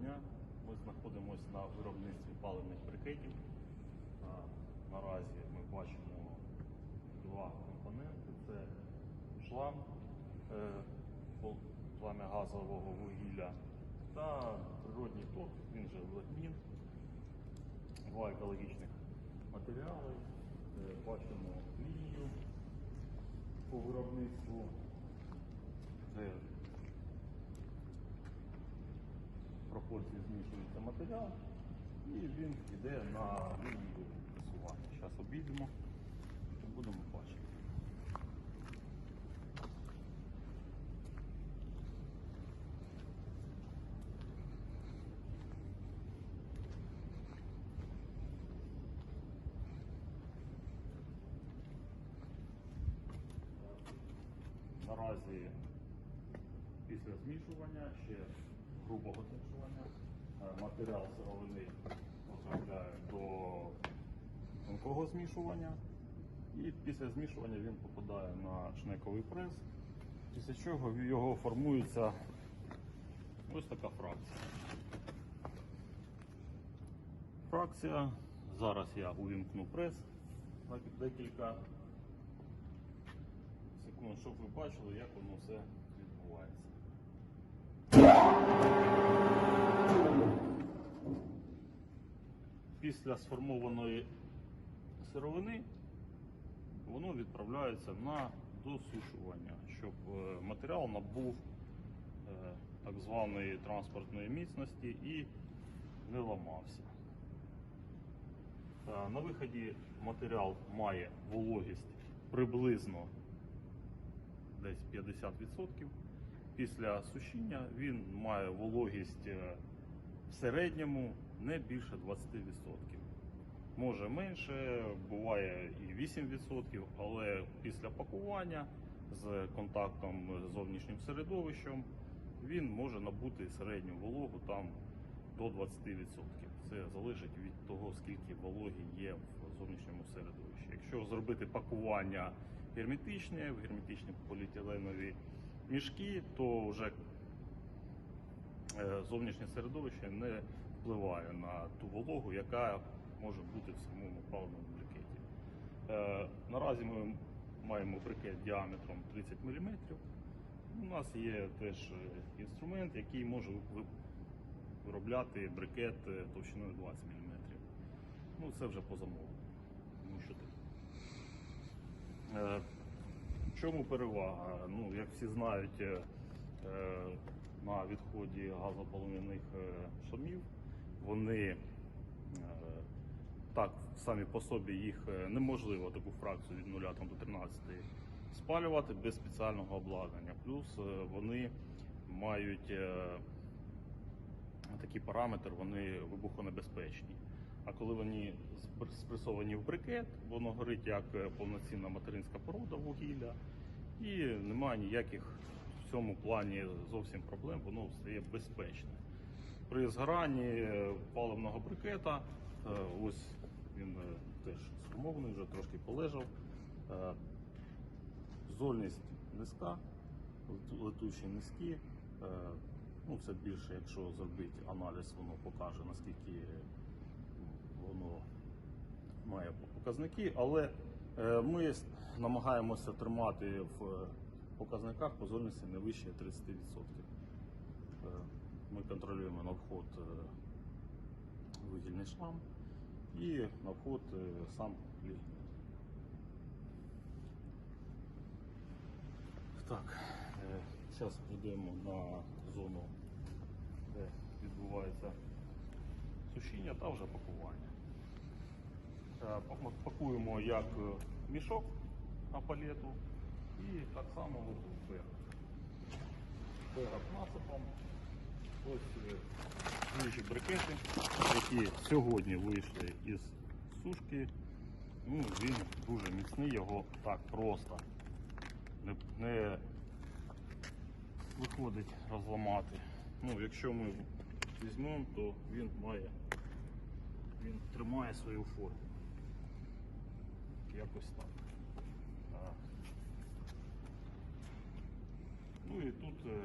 дня. Ми знаходимося на виробництві паливних брикетів. Наразі ми бачимо два компоненти. Це шланг е, пламя газового вугілля та природній ток, він же лагмін, два екологічних матеріали. Е, Бачимо лінію по виробництву. Це пропорції змішується матеріал і він йде на лінію пресування. Зараз обійдемо і будемо бачити. Наразі після змішування, ще грубого змішування, е, матеріал сировини потрапляє до тонкого змішування. І після змішування він попадає на шнековий прес, після чого в його формується ось така фракція. Фракція. Зараз я увімкну прес на декілька секунд, щоб ви бачили, як воно все відбувається. Після сформованої сировини воно відправляється на досушування, щоб е, матеріал набув е, так званої транспортної міцності і не ламався. Е, На виході матеріал має вологість приблизно десь 50%. Після сушіння він має вологість е, в середньому не більше 20%. Може менше, буває і 8%, але після пакування з контактом з зовнішнім середовищем він може набути середню вологу там до 20%. Це залежить від того, скільки вологі є в зовнішньому середовищі. Якщо зробити пакування герметичне, в герметичні поліетиленові мішки, то вже е, зовнішнє середовище не впливає на ту вологу, яка може бути в самому паливному брикеті. Е, Наразі ми маємо брикет діаметром 30 мм. У нас є теж е, інструмент, який може виробляти брикет товщиною 20 мм. Ну, це вже по замовленню. Тому що таке. Чому перевага? Ну, як всі знають, е, е, на відході газополонених е, шамів вони так самі по собі їх неможливо таку фракцію від 0 там, до 13 спалювати без спеціального обладнання. Плюс вони мають такий параметр, вони вибухонебезпечні. А коли вони спресовані в брикет, воно горить як е, повноцінна материнська порода вугілля, і немає ніяких в цьому плані зовсім проблем, воно стає безпечне. При згоранні е, паливного брикета, е, ось він теж сформований, вже трошки полежав. Зольність низька, летучі низькі. Ну, це більше, якщо зробити аналіз, воно покаже, наскільки воно має показники, але е, ми намагаємося тримати в показниках по зольності не вище 30%. Е, Ми контролюємо на вход е, вугільний шлам і на вход сам лігній. Так, зараз прийдемо на зону, де відбувається сушіння та вже пакування. Е, пак- Пакуємо як е, мішок на палету і так само вверх. Вверх насипом. Ось е, свіжі брикети, які сьогодні вийшли із сушки. Ну, він дуже міцний, його так просто не, не виходить розламати. Ну, якщо ми візьмемо, то він має, він тримає свою форму. Якось так. А. Ну і тут. е,